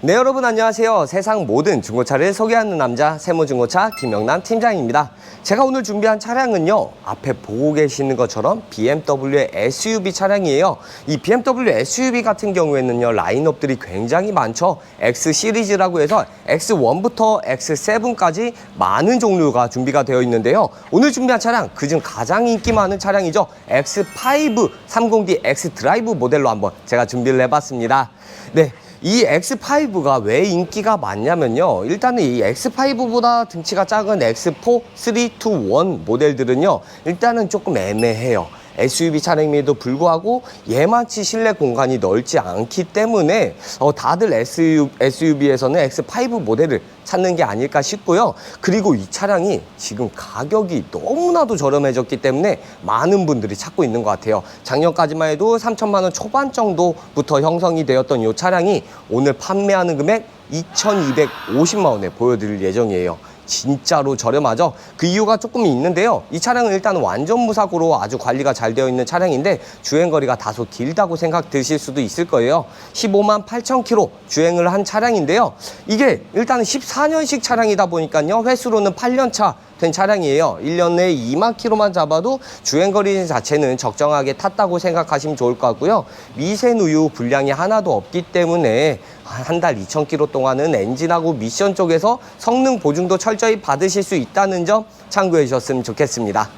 네 여러분 안녕하세요. 세상 모든 중고차를 소개하는 남자 세모중고차 김영남 팀장입니다. 제가 오늘 준비한 차량은요 앞에 보고 계시는 것처럼 BMW의 SUV 차량이에요. 이 BMW SUV 같은 경우에는요 라인업들이 굉장히 많죠. X 시리즈라고 해서 X1부터 X7까지 많은 종류가 준비가 되어 있는데요. 오늘 준비한 차량 그중 가장 인기 많은 차량이죠. X5 30D X 드라이브 모델로 한번 제가 준비를 해봤습니다. 네 이 X5가 왜 인기가 많냐면요. 일단은 이 X5보다 등치가 작은 X4, 3, 2, 1 모델들은요. 일단은 조금 애매해요. SUV 차량임에도 불구하고 얘만치 실내 공간이 넓지 않기 때문에 어, 다들 SUV에서는 X5 모델을 찾는 게 아닐까 싶고요. 그리고 이 차량이 지금 가격이 너무나도 저렴해졌기 때문에 많은 분들이 찾고 있는 것 같아요. 작년까지만 해도 3천만 원 초반 정도부터 형성이 되었던 이 차량이 오늘 판매하는 금액 2,250만 원에 보여드릴 예정이에요. 진짜로 저렴하죠. 그 이유가 조금 있는데요. 이 차량은 일단 완전 무사고로 아주 관리가 잘 되어 있는 차량인데 주행거리가 다소 길다고 생각 드실 수도 있을 거예요. 15만 8천 킬로 주행을 한 차량인데요. 이게 일단 14년식 차량이다 보니까요. 횟수로는 8년 차 된 차량이에요. 1년에 2만 킬로만 잡아도 주행거리 자체는 적정하게 탔다고 생각하시면 좋을 것 같고요. 미세누유 불량이 하나도 없기 때문에 한 달 2천 킬로 동안은 엔진하고 미션 쪽에서 성능 보증도 철저히 받으실 수 있다는 점 참고해 주셨으면 좋겠습니다.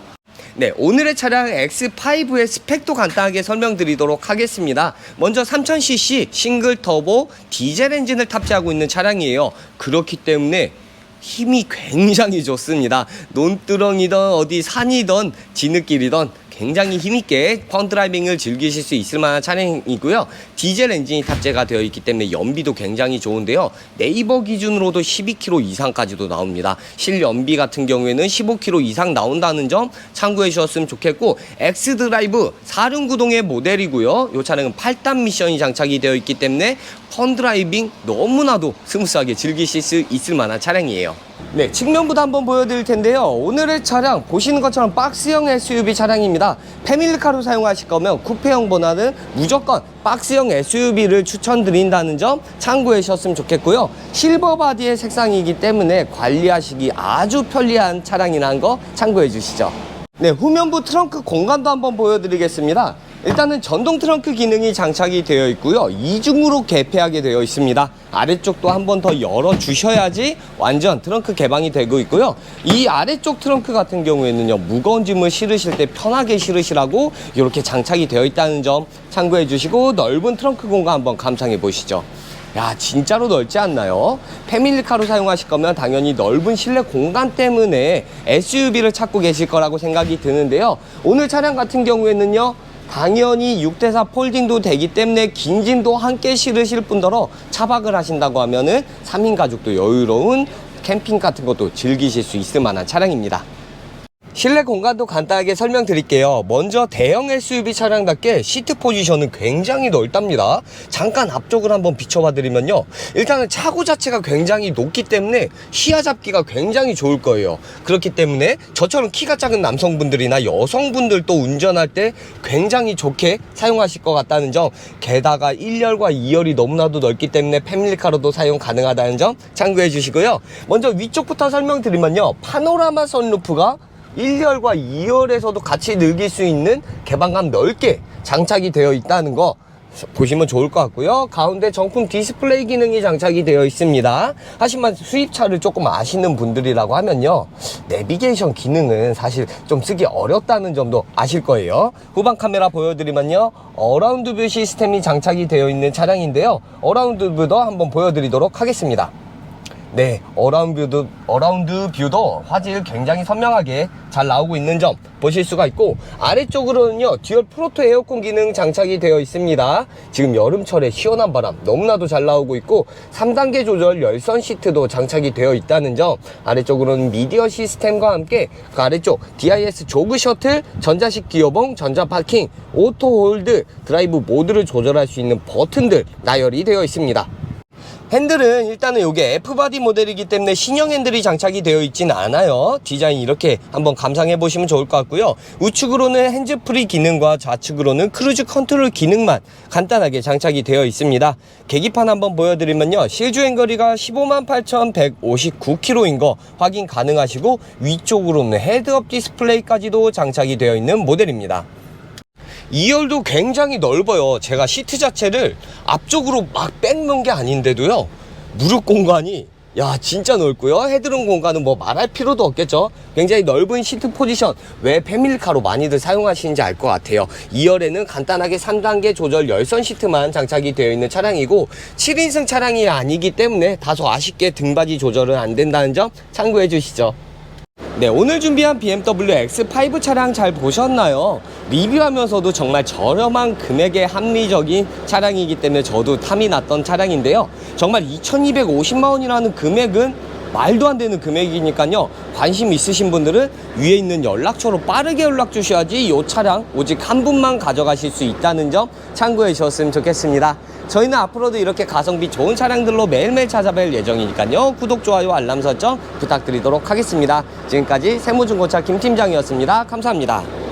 네, 오늘의 차량 X5의 스펙도 간단하게 설명드리도록 하겠습니다. 먼저 3000cc 싱글 터보 디젤 엔진을 탑재하고 있는 차량이에요. 그렇기 때문에 힘이 굉장히 좋습니다. 논두렁이든 어디 산이든 진흙길이든 굉장히 힘있게 펀드라이빙을 즐기실 수 있을 만한 차량이고요. 디젤 엔진이 탑재가 되어 있기 때문에 연비도 굉장히 좋은데요. 네이버 기준으로도 12km 이상까지도 나옵니다. 실연비 같은 경우에는 15km 이상 나온다는 점 참고해 주셨으면 좋겠고 X 드라이브 4륜구동의 모델이고요. 이 차량은 8단 미션이 장착이 되어 있기 때문에 펀드라이빙 너무나도 스무스하게 즐기실 수 있을 만한 차량이에요. 네, 측면부터 한번 보여드릴 텐데요. 오늘의 차량 보시는 것처럼 박스형 SUV 차량입니다. 패밀리카로 사용하실 거면 쿠페형보다는 무조건 박스형 SUV를 추천드린다는 점 참고해 주셨으면 좋겠고요. 실버 바디의 색상이기 때문에 관리하시기 아주 편리한 차량이라는 거 참고해 주시죠. 네, 후면부 트렁크 공간도 한번 보여드리겠습니다. 일단은 전동 트렁크 기능이 장착이 되어 있고요. 이중으로 개폐하게 되어 있습니다. 아래쪽도 한 번 더 열어 주셔야지 완전 트렁크 개방이 되고 있고요. 이 아래쪽 트렁크 같은 경우에는요. 무거운 짐을 실으실 때 편하게 실으시라고 이렇게 장착이 되어 있다는 점 참고해 주시고 넓은 트렁크 공간 한번 감상해 보시죠. 야 진짜로 넓지 않나요? 패밀리카로 사용하실 거면 당연히 넓은 실내 공간 때문에 SUV를 찾고 계실 거라고 생각이 드는데요. 오늘 차량 같은 경우에는요. 당연히 6대4 폴딩도 되기 때문에 긴 짐도 함께 실으실 뿐더러 차박을 하신다고 하면은 3인 가족도 여유로운 캠핑 같은 것도 즐기실 수 있을 만한 차량입니다. 실내 공간도 간단하게 설명드릴게요. 먼저 대형 SUV 차량답게 시트 포지션은 굉장히 넓답니다. 잠깐 앞쪽을 한번 비춰봐 드리면요. 일단은 차고 자체가 굉장히 높기 때문에 시야 잡기가 굉장히 좋을 거예요. 그렇기 때문에 저처럼 키가 작은 남성분들이나 여성분들도 운전할 때 굉장히 좋게 사용하실 것 같다는 점 게다가 1열과 2열이 너무나도 넓기 때문에 패밀리카로도 사용 가능하다는 점 참고해 주시고요. 먼저 위쪽부터 설명드리면요. 파노라마 선루프가 1열과 2열에서도 같이 즐길 수 있는 개방감 넓게 장착이 되어 있다는 거 보시면 좋을 것 같고요. 가운데 정품 디스플레이 기능이 장착이 되어 있습니다. 하지만 수입차를 조금 아시는 분들이라고 하면요. 내비게이션 기능은 사실 좀 쓰기 어렵다는 점도 아실 거예요. 후방 카메라 보여드리면요. 어라운드 뷰 시스템이 장착이 되어 있는 차량인데요. 어라운드 뷰도 한번 보여드리도록 하겠습니다. 네, 어라운드 어라운드 뷰도 화질 굉장히 선명하게 잘 나오고 있는 점 보실 수가 있고 아래쪽으로는요 듀얼 프로토 에어컨 기능 장착이 되어 있습니다. 지금 여름철에 시원한 바람 너무나도 잘 나오고 있고 3단계 조절 열선 시트도 장착이 되어 있다는 점 아래쪽으로는 미디어 시스템과 함께 그 아래쪽 DIS 조그 셔틀 전자식 기어봉 전자 파킹 오토 홀드 드라이브 모드를 조절할 수 있는 버튼들 나열이 되어 있습니다 핸들은 일단은 이게 F바디 모델이기 때문에 신형 핸들이 장착이 되어 있진 않아요. 디자인 이렇게 한번 감상해 보시면 좋을 것 같고요. 우측으로는 핸즈프리 기능과 좌측으로는 크루즈 컨트롤 기능만 간단하게 장착이 되어 있습니다. 계기판 한번 보여드리면요. 실주행 거리가 15만 8,159km인 거 확인 가능하시고 위쪽으로는 헤드업 디스플레이까지도 장착이 되어 있는 모델입니다. 2열도 굉장히 넓어요. 제가 시트 자체를 앞쪽으로 막 뺏는 게 아닌데도요. 무릎 공간이 야 진짜 넓고요. 헤드룸 공간은 뭐 말할 필요도 없겠죠. 굉장히 넓은 시트 포지션 왜 패밀리카로 많이들 사용하시는지 알 것 같아요. 2열에는 간단하게 3단계 조절 열선 시트만 장착이 되어 있는 차량이고 7인승 차량이 아니기 때문에 다소 아쉽게 등받이 조절은 안 된다는 점 참고해 주시죠. 네, 오늘 준비한 BMW X5 차량 잘 보셨나요? 리뷰하면서도 정말 저렴한 금액의 합리적인 차량이기 때문에 저도 탐이 났던 차량인데요. 정말 2250만 원이라는 금액은 말도 안 되는 금액이니까요. 관심 있으신 분들은 위에 있는 연락처로 빠르게 연락 주셔야지 이 차량 오직 한 분만 가져가실 수 있다는 점 참고해 주셨으면 좋겠습니다. 저희는 앞으로도 이렇게 가성비 좋은 차량들로 매일매일 찾아뵐 예정이니까요. 구독, 좋아요, 알람 설정 부탁드리도록 하겠습니다. 지금까지 세무중고차 김팀장이었습니다. 감사합니다.